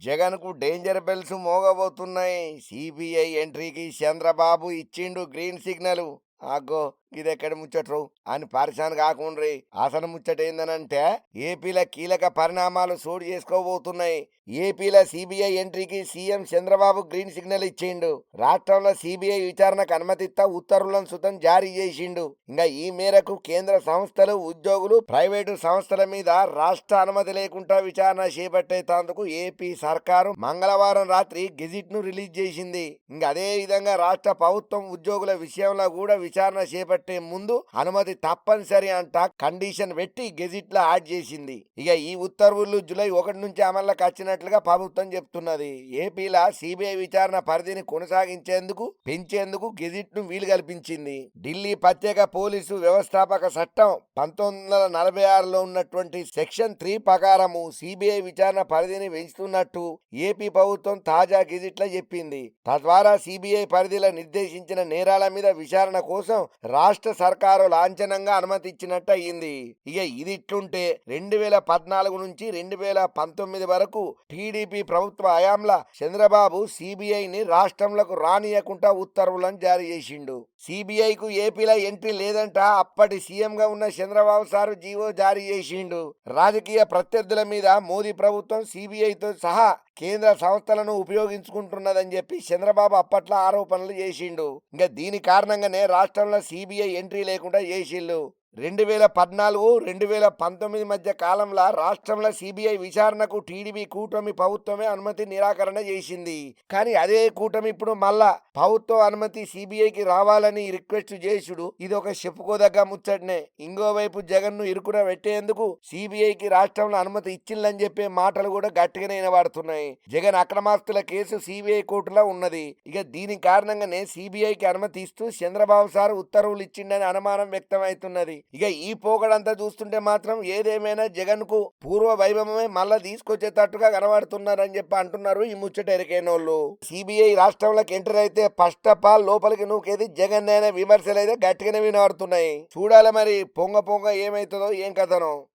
జగన్కు danger bells మోగబోతున్నాయి. CBI ఎంట్రీకి చంద్రబాబు ఇచ్చిండు గ్రీన్ సిగ్నల్. ఆగో ఇది ఎక్కడ ముచ్చట్రు? అని పరిశాన్ కాకుండ్రి అసలు ముచ్చట ఏందనంటే ఏపీల కీలక పరిణామాలు చోటు చేసుకోబోతున్నాయి. ఏపీల సిబిఐ ఎంట్రీకి సీఎం చంద్రబాబు గ్రీన్ సిగ్నల్ ఇచ్చిండు. రాష్ట్రంలో సిబిఐ విచారణకు అనుమతిస్తా ఉత్తర్వులను సుతం జారీ చేసిండు. ఇంకా ఈ మేరకు కేంద్ర సంస్థలు ఉద్యోగులు ప్రైవేటు సంస్థల మీద రాష్ట్ర అనుమతి లేకుండా విచారణ చేపట్టేటందుకు ఏపీ సర్కారు మంగళవారం రాత్రి గెజిట్ను రిలీజ్ చేసింది. ఇంకా అదే విధంగా రాష్ట్ర ప్రభుత్వం ఉద్యోగుల విషయంలో కూడా విచారణ చేపట్టి ముందు అనుమతి తప్పనిసరి అంట కండిషన్ పెట్టి గెజిట్లో యాడ్ చేసింది. ఇక ఈ ఉత్తర్వులు జూలై ఒకటి నుంచి అమల్లోకి వచ్చినట్లుగా ప్రభుత్వం చెప్తున్నది. ఏపీలా సిబిఐ విచారణ పరిధిని కొనసాగించేందుకు పెంచేందుకు గెజిట్ను వీలు కల్పించింది. ఢిల్లీ ప్రత్యేక పోలీసు వ్యవస్థాపక చట్టం పంతొమ్మిది వందల నలభై ఆరులో ఉన్నటువంటి సెక్షన్ త్రీ ప్రకారము సిబిఐ విచారణ పరిధిని పెంచుతున్నట్టు ఏపీ ప్రభుత్వం తాజా గెజిట్లో చెప్పింది. తద్వారా సిబిఐ పరిధిలో నిర్దేశించిన నేరాల మీద విచారణ కోసం రాష్ట్ర సర్కారు లాంఛనంగా అనుమతి ఇచ్చినట్టు ఇక ఇది ఇట్లుంటే రెండు వేల పద్నాలుగు నుంచి రెండు వేల పంతొమ్మిది వరకు టీడీపీ ప్రభుత్వ హయాంల చంద్రబాబు సిబిఐని రాష్ట్రంలోకి రానియకుండా ఉత్తర్వులను జారీ చేసిండు. సిబిఐకు ఏపీలో ఎంట్రీ లేదంట అప్పటి సీఎంగా ఉన్న చంద్రబాబు సారు జీవో జారీ చేసిండు. రాజకీయ ప్రత్యర్థుల మీద మోదీ ప్రభుత్వం సిబిఐతో సహా కేంద్ర సంస్థలను ఉపయోగించుకుంటున్నదని చెప్పి చంద్రబాబు అప్పట్లో ఆరోపణలు చేసిండు. ఇంకా దీని కారణంగానే రాష్ట్రంలో సిబిఐ ఎంట్రీ లేకుండా చేసిండు. రెండు వేల పద్నాలుగు రెండు వేల పంతొమ్మిది మధ్య కాలంలో రాష్ట్రంలో సిబిఐ విచారణకు టీడీపీ కూటమి ప్రభుత్వమే అనుమతి నిరాకరణ చేసింది. కానీ అదే కూటమి ఇప్పుడు మళ్ళా ప్రభుత్వ అనుమతి సిబిఐకి రావాలని రిక్వెస్ట్ చేసుడు. ఇది ఒక చెప్పుకోదగ్గ ముచ్చటనే. ఇంకోవైపు జగన్ను ఇరుకున పెట్టేందుకు సిబిఐకి రాష్ట్రంలో అనుమతి ఇచ్చిందని చెప్పే మాటలు కూడా గట్టిగానే వినబడుతున్నాయి. జగన్ అక్రమాస్తుల కేసు సిబిఐ కోర్టులో ఉన్నది. ఇక దీని కారణంగానే సిబిఐకి అనుమతి ఇస్తూ చంద్రబాబు సార్ ఉత్తర్వులు ఇచ్చిండని అనుమానం వ్యక్తమవుతున్నది. ఇక ఈ పోకడంతా చూస్తుంటే మాత్రం ఏదేమైనా జగన్కు పూర్వ వైభవమే మళ్ళా తీసుకొచ్చేటట్టుగా కనబడుతున్నారని చెప్పి అంటున్నారు ఈ ముచ్చట ఎరికైనోళ్ళు. సిబిఐ రాష్ట్రంలోకి ఎంటర్ అయితే ఫస్ట్ ఆఫ్ ఆల్ లోపలికి నూకేది జగన్ అయిన విమర్శలు అయితే గట్టిగానే వినబడుతున్నాయి. చూడాలి మరి పొంగ పొంగ ఏమైతుందో ఏం కథనో.